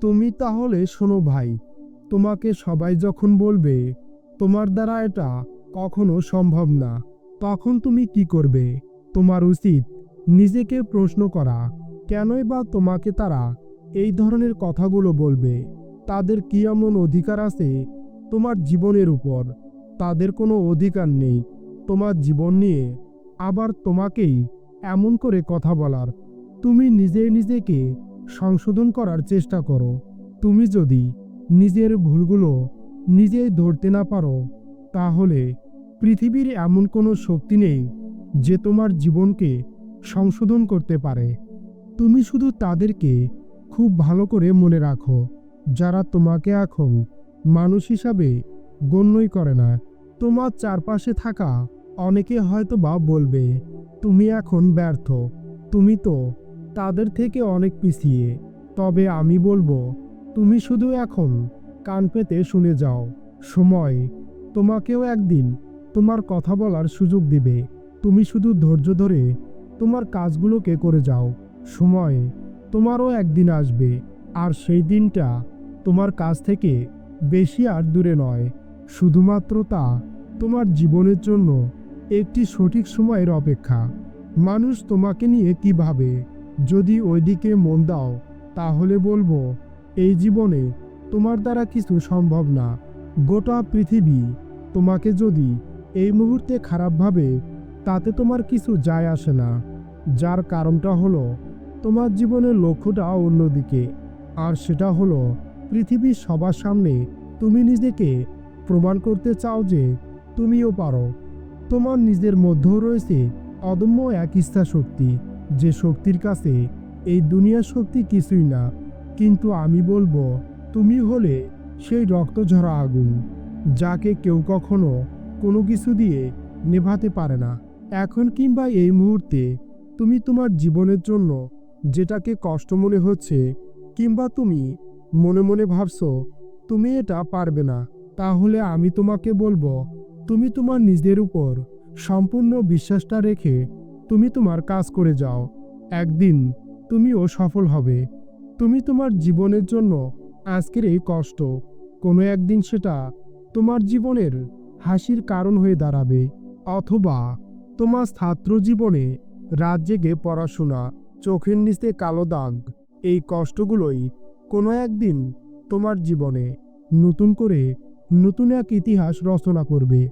তুমি তাহলে শোনো ভাই, তোমাকে সবাই যখন বলবে, তোমার দ্বারা এটা কখনো সম্ভব না, তখন তুমি কি করবে? তোমার উচিত নিজেকে প্রশ্ন করা, কেনই বা তোমাকে তারা এই ধরনের কথাগুলো বলবে? তাদের কি এমন অধিকার আছে তোমার জীবনের উপর? তাদের কোনো অধিকার নেই। তোমার জীবন নিয়ে আবার তোমাকেই এমন করে কথা বলার। তুমি নিজে নিজেকে সংশোধন করার চেষ্টা করো। তুমি যদি নিজের ভুলগুলো নিজেই ধরতে না পারো, তাহলে পৃথিবীর এমন কোনো শক্তি নেই যে তোমার জীবনকে সংশোধন করতে পারে। তুমি শুধু তাদেরকে খুব ভালো করে মনে রাখো, যারা তোমাকে এখন মানুষ হিসাবে গণ্যই করে না। তোমার চারপাশে থাকা অনেকে হয়তো বা বলবে, তুমি এখন ব্যর্থ। তুমি তো তাদের থেকে অনেক পিছিয়ে। তবে আমি বলব, তুমি শুধু এখন কান পেতে শুনে যাও। সময়, তোমাকেও একদিন তোমার কথা বলার সুযোগ দিবে। তুমি শুধু ধৈর্য ধরে তোমার কাজগুলোকে করে যাও। সময়, তোমারও একদিন আসবে। আর সেই দিনটা তোমার কাছ থেকে বেশি আর দূরে নয়। শুধুমাত্র তা তোমার জীবনের জন্য একটি সঠিক সময়ের অপেক্ষা। মানুষ তোমাকে নিয়ে কি ভাবে? যদি ওইদিকে মন দাও, তাহলে বলব, এই জীবনে তোমার দ্বারা কিছু সম্ভব না। গোটা পৃথিবী তোমাকে যদি এই মুহূর্তে খারাপভাবে তাতে তোমার কিছু যায় আসে না। যার কারণটা হলো, তোমার জীবনের লক্ষ্যটা অন্যদিকে। আর সেটা হলো, পৃথিবীর সবার সামনে তুমি নিজেকে প্রমাণ করতে চাও যে, তুমিও পারো। তোমার নিজের মধ্যেও রয়েছে অদম্য এক ইচ্ছা শক্তি যে শক্তির কাছে এই দুনিয়ার শক্তি কিছুই না, কিন্তু আমি বলব, তুমি হলে সেই রক্তঝরা আগুন, যাকে কেউ কখনো কোনো কিছু দিয়ে নেভাতে পারে না। এখন কিংবা এই মুহূর্তে তুমি তোমার জীবনের জন্য যেটাকে কষ্ট মনে হচ্ছে, কিংবা তুমি মনে মনে ভাবছ, তুমি এটা পারবে না, তাহলে আমি তোমাকে বলব, তুমি তোমার নিজের উপর সম্পূর্ণ বিশ্বাসটা রেখে তুমি তোমার কাজ করে যাও। একদিন তুমিও সফল হবে। তুমি তোমার জীবনের জন্য আজকের এই কষ্ট। কোনো একদিন সেটা তোমার জীবনের হাসির কারণ হয়ে দাঁড়াবে। অথবা তোমার ছাত্র জীবনে রাত জেগে পড়াশোনা, চোখের নিচে কালো দাগ, এই কষ্টগুলোই কোনো একদিন তোমার জীবনে নতুন করে নতুন এক ইতিহাস রচনা করবে।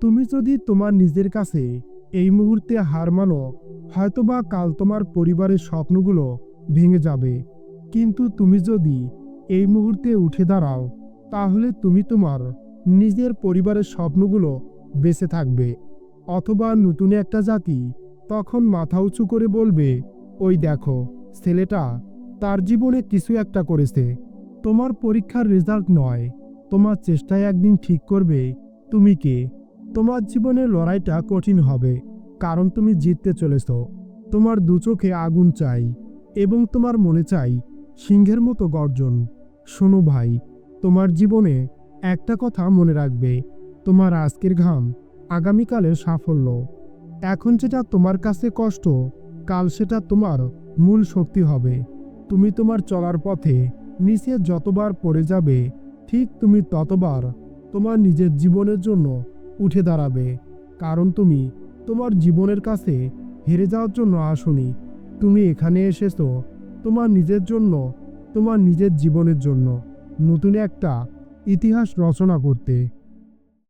তুমি যদি তোমার নিজের কাছে এই মুহূর্তে হার মানো, হয়তোবা কাল তোমার পরিবারের স্বপ্নগুলো ভেঙে যাবে। কিন্তু তুমি যদি এই মুহূর্তে উঠে দাঁড়াও, তাহলে তুমি তোমার নিজের পরিবারের স্বপ্নগুলো বেঁচে থাকবে। অথবা নতুন একটা জাতি তখন মাথা উঁচু করে বলবে, ওই দেখো, ছেলেটা তার জীবনে কিছু একটা করেছে। তোমার পরীক্ষার রেজাল্ট নয়। তোমার চেষ্টায় একদিন ঠিক করবে। তুমি কে? তোমার জীবনের লড়াইটা কঠিন হবে, কারণ তুমি জিততে চলেছ। তোমার দু চোখে আগুন চাই এবং তোমার মনে চাই সিংহের মতো গর্জন। শোনো ভাই, তোমার জীবনে একটা কথা মনে রাখবে, তোমার আজকের ঘাম আগামীকালের সাফল্য। এখন যেটা তোমার কাছে কষ্ট, কাল সেটা তোমার মূল শক্তি হবে। তুমি তোমার চলার পথে নিচে যতবার পড়ে যাবে, ঠিক তুমি ততবার তোমার নিজের জীবনের জন্য উঠে দাঁড়াবে। কারণ তুমি তোমার জীবনের কাছে হেরে যাওয়ার জন্য আসনি। তুমি এখানে এসেছ তোমার নিজের জন্য, তোমার নিজের জীবনের জন্য। নতুন একটা ইতিহাস রচনা করতে।